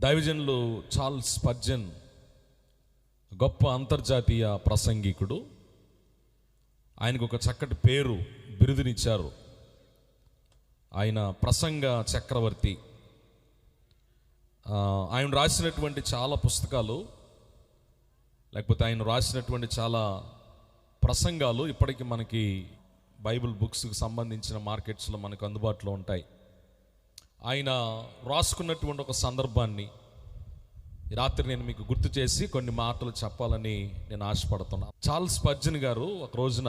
దైవజనులు చార్ల్స్ పర్జన్ గొప్ప అంతర్జాతీయ ప్రసంగికుడు. ఆయనకు ఒక చక్కటి పేరు బిరుదునిచ్చారు. ఆయన ప్రసంగ చక్రవర్తి. ఆయన రాసినటువంటి చాలా పుస్తకాలు లేకపోతే ఆయన రాసినటువంటి చాలా ప్రసంగాలు ఇప్పటికీ మనకి బైబిల్ బుక్స్కి సంబంధించిన మార్కెట్స్లో మనకు అందుబాటులో ఉంటాయి. ఆయన రాసుకున్నటువంటి ఒక సందర్భాన్ని ఈ రాత్రి నేను మీకు గుర్తు చేసి కొన్ని మాటలు చెప్పాలని నేను ఆశపడుతున్నా. చార్ల్స్ పర్జన్ గారు ఒక రోజున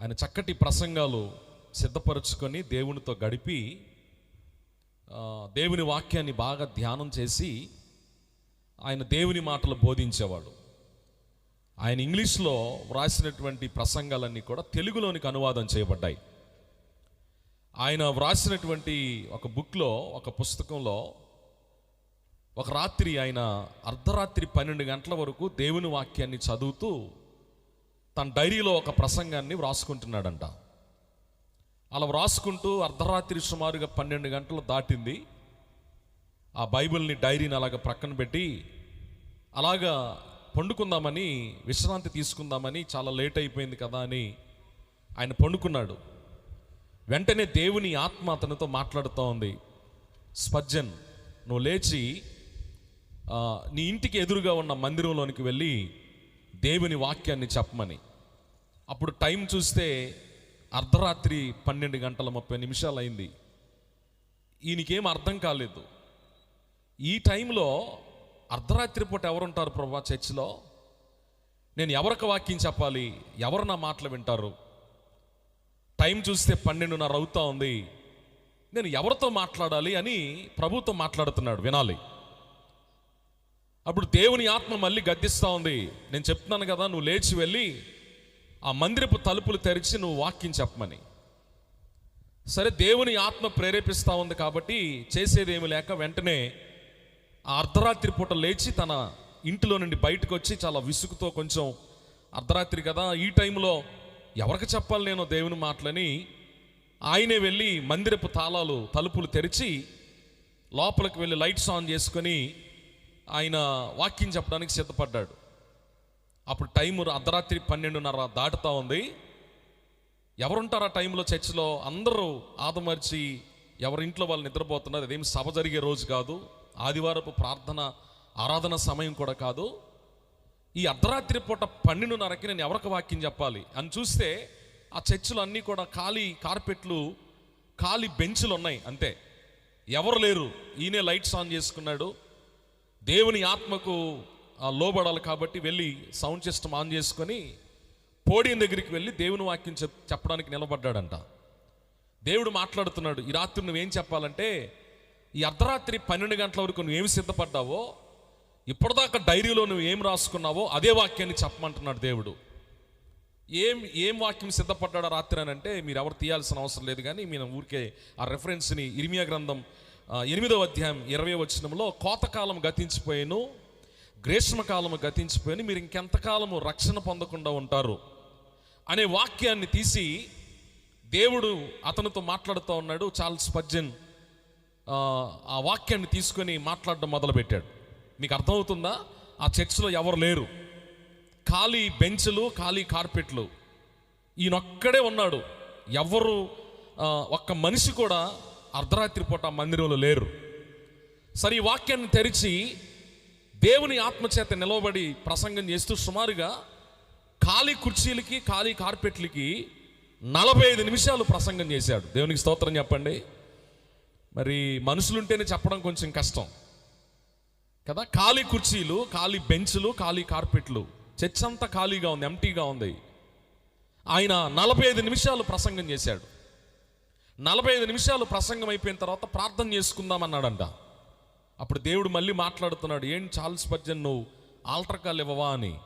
ఆయన చక్కటి ప్రసంగాలు సిద్ధపరచుకొని దేవునితో గడిపి దేవుని వాక్యాన్ని బాగా ధ్యానం చేసి ఆయన దేవుని మాటలు బోధించేవాడు. ఆయన ఇంగ్లీష్లో వ్రాసినటువంటి ప్రసంగాలన్నీ కూడా తెలుగులోనికి అనువాదం చేయబడ్డాయి. ఆయన వ్రాసినటువంటి ఒక బుక్లో ఒక పుస్తకంలో ఒక రాత్రి ఆయన అర్ధరాత్రి పన్నెండు గంటల వరకు దేవుని వాక్యాన్ని చదువుతూ తన డైరీలో ఒక ప్రసంగాన్ని వ్రాసుకుంటున్నాడంట. అలా వ్రాసుకుంటూ అర్ధరాత్రి సుమారుగా పన్నెండు గంటలు దాటింది. ఆ బైబిల్ని డైరీని అలాగ ప్రక్కన పెట్టి అలాగా పండుకుందామని విశ్రాంతి తీసుకుందామని చాలా లేట్ అయిపోయింది కదా అని ఆయన పండుకున్నాడు. వెంటనే దేవుని ఆత్మ అతనితో మాట్లాడుతూ ఉంది. స్పర్జన్ నువ్వు లేచి నీ ఇంటికి ఎదురుగా ఉన్న మందిరంలోనికి వెళ్ళి దేవుని వాక్యాన్ని చెప్పమని. అప్పుడు టైం చూస్తే అర్ధరాత్రి పన్నెండు గంటల ముప్పై నిమిషాలు అయింది ఈయనకేం అర్థం కాలేదు. ఈ టైంలో అర్ధరాత్రి పూట ఎవరుంటారు ప్రభా చర్చిలో? నేను ఎవరికి వాక్యం చెప్పాలి? ఎవరు నా మాటలు వింటారు? టైం చూస్తే పన్నెండున్నర అవుతా ఉంది. నేను ఎవరితో మాట్లాడాలి అని ప్రభుతో మాట్లాడుతున్నాడు వినాలి. అప్పుడు దేవుని ఆత్మ మళ్ళీ గద్దిస్తూ ఉంది. నేను చెప్తున్నాను కదా నువ్వు లేచి వెళ్ళి ఆ మందిరపు తలుపులు తెరిచి నువ్వు వాక్యం చెప్పమని. సరే దేవుని ఆత్మ ప్రేరేపిస్తూ ఉంది కాబట్టి చేసేదేమి లేక వెంటనే ఆ అర్ధరాత్రి పూట లేచి తన ఇంటిలో నుండి బయటకు వచ్చి చాలా విసుగుతో కొంచెం అర్ధరాత్రి కదా ఈ టైంలో ఎవరికి చెప్పాలి నేను దేవుని మాటలని? ఆయనే వెళ్ళి మందిరపు తాళాలు తలుపులు తెరిచి లోపలికి వెళ్ళి లైట్స్ ఆన్ చేసుకొని ఆయన వాక్యం చెప్పడానికి సిద్ధపడ్డాడు. అప్పుడు టైం అర్ధరాత్రి పన్నెండున్నర దాటుతూ ఉంది. ఎవరుంటారు ఆ టైంలో చర్చిలో? అందరూ ఆదమర్చి ఎవరింట్లో వాళ్ళు నిద్రపోతున్నారు? అదేమి సభ జరిగే రోజు కాదు. ఆదివారపు ప్రార్థన ఆరాధన సమయం కూడా కాదు. ఈ అర్ధరాత్రి పూట పన్నెండున్నరకి నేను ఎవరికి వాక్యం చెప్పాలి? అని చూస్తే ఆ చర్చిలు అన్నీ కూడా ఖాళీ కార్పెట్లు ఖాళీ బెంచులు ఉన్నాయి అంతే. ఎవరు లేరు? ఈయనే లైట్స్ ఆన్ చేసుకున్నాడు. దేవుని ఆత్మకు లోబడాలి కాబట్టి వెళ్ళి సౌండ్ సిస్టమ్ ఆన్ చేసుకొని పోడియం దగ్గరికి వెళ్ళి దేవుని వాక్యం చెప్ చెప్పడానికి నిలబడ్డాడంట. దేవుడు మాట్లాడుతున్నాడు ఈ రాత్రి నువ్వేం చెప్పాలంటే ఈ అర్ధరాత్రి పన్నెండు గంటల వరకు నువ్వేమి సిద్ధపడ్డావో ఇప్పటిదాకా డైరీలో నువ్వు ఏం రాసుకున్నావో అదే వాక్యాన్ని చెప్పమంటున్నాడు దేవుడు. ఏం ఏం వాక్యం సిద్ధపడ్డాడు రాత్రి అని అంటే మీరు ఎవరు తీయాల్సిన అవసరం లేదు కానీ మీరు ఊరికే ఆ రెఫరెన్స్ని ఇరిమియా గ్రంథం ఎనిమిదవ అధ్యాయం ఇరవై వచ్చినంలో కోతకాలం గతించిపోయాను గ్రీష్మకాలము గతించిపోయాను మీరు ఇంకెంతకాలము రక్షణ పొందకుండా ఉంటారు అనే వాక్యాన్ని తీసి దేవుడు అతనితో మాట్లాడుతూ ఉన్నాడు. చార్ల్స్ పజ్జన్ ఆ వాక్యాన్ని తీసుకొని మాట్లాడడం మొదలుపెట్టాడు. మీకు అర్థమవుతుందా? ఆ చర్చ్లో ఎవరు లేరు. ఖాళీ బెంచ్లు ఖాళీ కార్పెట్లు. ఈయనొక్కడే ఉన్నాడు. ఎవరు ఒక్క మనిషి కూడా అర్ధరాత్రి పూట మందిరంలో లేరు. సరే ఈ వాక్యాన్ని తెరిచి దేవుని ఆత్మచేత నిలవబడి ప్రసంగం చేస్తూ సుమారుగా ఖాళీ కుర్చీలకి ఖాళీ కార్పెట్లకి నలభై ఐదు నిమిషాలు ప్రసంగం చేశాడు. దేవునికి స్తోత్రం చెప్పండి. మరి మనుషులుంటేనే చెప్పడం కొంచెం కష్టం. కదా? ఖాళీ కుర్చీలు ఖాళీ బెంచ్లు ఖాళీ కార్పెట్లు. చర్చ్ అంతా ఖాళీగా ఉంది ఎంటీగా ఉంది. ఆయన నలభై ఐదు నిమిషాలు ప్రసంగం చేశాడు. నలభై ఐదు నిమిషాలు ప్రసంగం అయిపోయిన తర్వాత ప్రార్థన చేసుకుందామన్నాడంట. అప్పుడు దేవుడు మళ్ళీ మాట్లాడుతున్నాడు ఏం చార్ల్స్ పర్జన్ నువ్వు ఆల్టర్ కాల్ ఇవ్వవా? అని.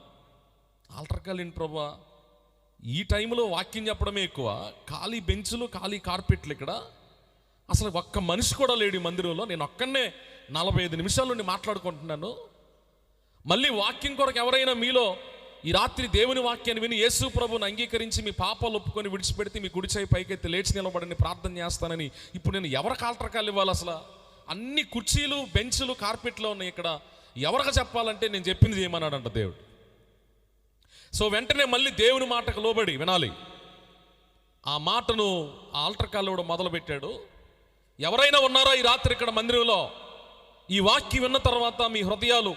ఆల్టర్ కాల్ ఏంటి ప్రభా? ఈ టైంలో వాక్యం చెప్పడమే ఎక్కువ. ఖాళీ బెంచ్లు ఖాళీ కార్పెట్లు ఇక్కడ. అసలు ఒక్క మనిషి కూడా లేడు మందిరంలో. నేను ఒక్కనే నలభై ఐదు నిమిషాల నుండి మాట్లాడుకుంటున్నాను. మళ్ళీ వాక్యం కొరకు ఎవరైనా మీలో ఈ రాత్రి దేవుని వాక్యాన్ని విని యేసు ప్రభుని అంగీకరించి మీ పాపాలు ఒప్పుకొని విడిచిపెడితే మీ గుడిచాయి పైకెత్తి లేచి నిలబడని ప్రార్థన చేస్తానని ఇప్పుడు నేను ఎవరికి కాల్ట్రకాలు ఇవ్వాలి అసలు? అన్ని కుర్చీలు బెంచ్లు కార్పెట్లు ఉన్నాయి ఇక్కడ. ఎవరికి చెప్పాలంటే నేను చెప్పింది చేయమన్నాడంట దేవుడు. సో వెంటనే మళ్ళీ దేవుని మాటకు లోబడి వినాలి. ఆ మాటను ఆ ఆల్టర్ కూడా మొదలుపెట్టాడు. ఎవరైనా ఉన్నారో ఈ రాత్రి ఇక్కడ మందిరంలో? ఈ వాక్యం విన్న తర్వాత మీ హృదయాలు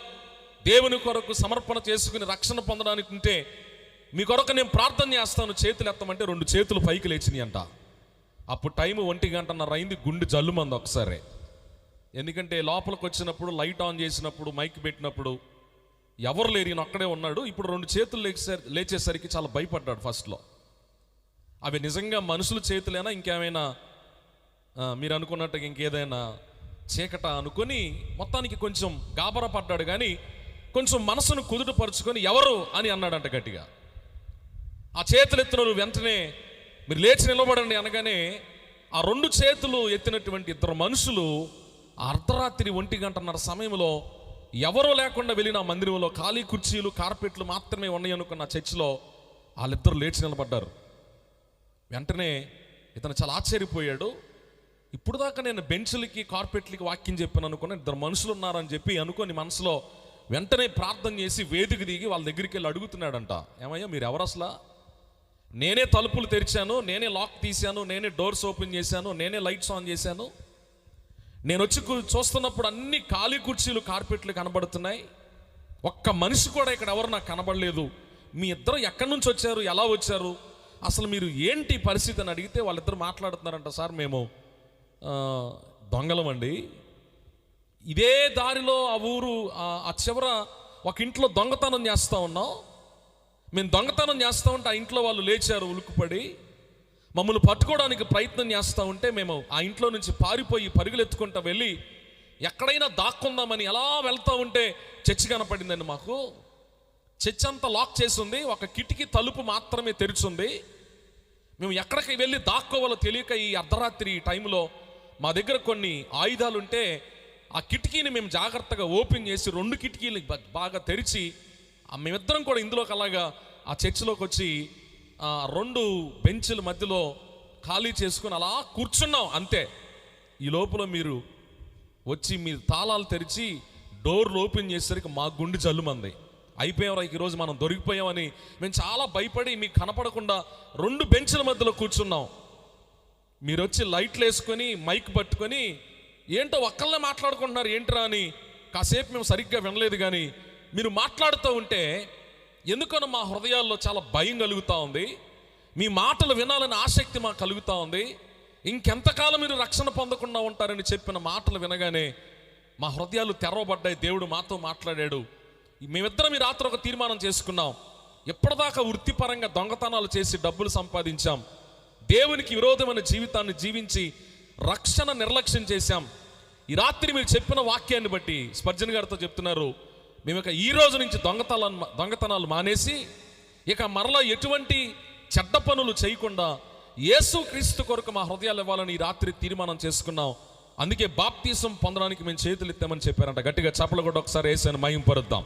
దేవుని కొరకు సమర్పణ చేసుకుని రక్షణ పొందడానికి ఉంటే మీ కొరకు నేను ప్రార్థన చేస్తాను చేతులు ఎత్తమంటే రెండు చేతులు పైకి లేచినాయి అంట. అప్పుడు టైం ఒంటి గంటన్నర అయింది గుండె జల్లుమంది ఒకసారి. ఎందుకంటే లోపలికి వచ్చినప్పుడు లైట్ ఆన్ చేసినప్పుడు మైక్ పెట్టినప్పుడు ఎవరు లేరు ఈయన ఒక్కడే ఉన్నాడు. ఇప్పుడు రెండు చేతులు లేచేసరి లేచేసరికి చాలా భయపడ్డాడు ఫస్ట్లో. అవి నిజంగా మనుషుల చేతులైనా ఇంకేమైనా మీరు అనుకున్నట్టుగా ఇంకేదైనా చీకట అనుకొని మొత్తానికి కొంచెం గాబర పడ్డాడు కానీ కొంచెం మనసును కుదుటపరుచుకొని ఎవరు అని అన్నాడంట గట్టిగా. ఆ చేతులు ఎత్తిన వాళ్ళు వెంటనే మీరు లేచి నిలబడండి అనగానే ఆ రెండు చేతులు ఎత్తినటువంటి ఇద్దరు మనుషులు అర్ధరాత్రి ఒంటి గంటన్నర సమయంలో ఎవరూ లేకుండా వెళ్ళిన మందిరంలో ఖాళీ కుర్చీలు కార్పెట్లు మాత్రమే ఉన్నాయనుకున్న చర్చిలో వాళ్ళిద్దరు లేచి నిలబడ్డారు. వెంటనే ఇతను చాలా ఆశ్చర్యపోయాడు. ఇప్పుడు దాకా నేను బెంచ్లకి కార్పెట్లకి వాక్యం చెప్పాను అనుకుని ఇద్దరు మనుషులు ఉన్నారని చెప్పి అనుకొని మనసులో వెంటనే ప్రార్థన చేసి వేదిక దిగి వాళ్ళ దగ్గరికి వెళ్ళి అడుగుతున్నాడంట. ఏమయ్యా మీరు ఎవరు అసలు? నేనే తలుపులు తెరిచాను నేనే లాక్ తీశాను నేనే డోర్స్ ఓపెన్ చేశాను నేనే లైట్స్ ఆన్ చేశాను. నేను వచ్చి చూస్తున్నప్పుడు అన్ని ఖాళీ కుర్చీలు కార్పెట్లు కనబడుతున్నాయి. ఒక్క మనిషి కూడా ఇక్కడ ఎవరు నాకు కనబడలేదు. మీ ఇద్దరు ఎక్కడి నుంచి వచ్చారు ఎలా వచ్చారు? అసలు మీరు ఏంటి పరిస్థితి అని అడిగితే వాళ్ళిద్దరు మాట్లాడుతున్నారంట సార్ మేము దొంగలమండి ఇదే దారిలో ఆ ఊరు ఆ- చివర ఒక ఇంట్లో దొంగతనం చేస్తూ ఉన్నాం. మేము దొంగతనం చేస్తూ ఉంటే ఆ ఇంట్లో వాళ్ళు లేచారు ఉలుకుపడి మమ్మల్ని పట్టుకోవడానికి ప్రయత్నం చేస్తూ ఉంటే మేము ఆ ఇంట్లో నుంచి పారిపోయి పరుగులెత్తుకుంటూ వెళ్ళి ఎక్కడైనా దాక్కుందామని ఎలా వెళ్తూ ఉంటే చర్చి కనపడిందండి మాకు. చర్చ్ అంతా లాక్ చేసింది ఒక కిటికీ తలుపు మాత్రమే తెరిచింది. మేము ఎక్కడికి వెళ్ళి దాక్కోవాలో తెలియక ఈ అర్ధరాత్రి టైంలో మా దగ్గర కొన్ని ఆయుధాలు ఉంటే ఆ కిటికీని మేము జాగ్రత్తగా ఓపెన్ చేసి రెండు కిటికీలు బాగా తెరిచి మేమిద్దరం కూడా ఇందులోకి అలాగా ఆ చర్చిలోకి వచ్చి రెండు బెంచ్ల మధ్యలో ఖాళీ చేసుకుని అలా కూర్చున్నాం అంతే. ఈ లోపల మీరు వచ్చి మీ తాళాలు తెరిచి డోర్లు ఓపెన్ చేసేసరికి మా గుండె జల్లుమంది. అయిపోయాం ఈరోజు మనం దొరికిపోయామని మేము చాలా భయపడి మీకు కనపడకుండా రెండు బెంచ్ల మధ్యలో కూర్చున్నాం. మీరు వచ్చి లైట్లు వేసుకొని మైక్ పట్టుకొని ఏంటో ఒక్కళ్ళే మాట్లాడుకుంటున్నారు ఏంట్రా అని. కాసేపు మేము సరిగ్గా వినలేదు కానీ మీరు మాట్లాడుతూ ఉంటే ఎందుకనో మా హృదయాల్లో చాలా భయం కలుగుతూ ఉంది. మీ మాటలు వినాలని ఆసక్తి మాకు కలుగుతూ ఉంది. ఇంకెంతకాలం మీరు రక్షణ పొందకుండా ఉంటారని చెప్పిన మాటలు వినగానే మా హృదయాలు తెరవబడ్డాయి. దేవుడు మాతో మాట్లాడాడు. మేమిద్దరం ఈ రాత్రి ఒక తీర్మానం చేసుకున్నాం. ఎప్పటిదాకా వృత్తిపరంగా దొంగతనాలు చేసి డబ్బులు సంపాదించాం. దేవునికి విరోధమైన జీవితాన్ని జీవించి రక్షణ నిర్లక్ష్యం చేశాం. ఈ రాత్రి మీరు చెప్పిన వాక్యాన్ని బట్టి స్పర్జన్ గారితో చెప్తున్నారు మేము ఇక ఈ రోజు నుంచి దొంగతనాలు దొంగతనాలు మానేసి ఇక మరలా ఎటువంటి చెడ్డ పనులు చేయకుండా యేసు క్రీస్తు కొరకు మా హృదయాలు ఇవ్వాలని ఈ రాత్రి తీర్మానం చేసుకున్నాం. అందుకే బాప్తీసం పొందడానికి మేము చేతులు ఎత్తామని చెప్పారంట. గట్టిగా చప్పలు కూడా ఒకసారి వేసాను మహింపరుద్దాం.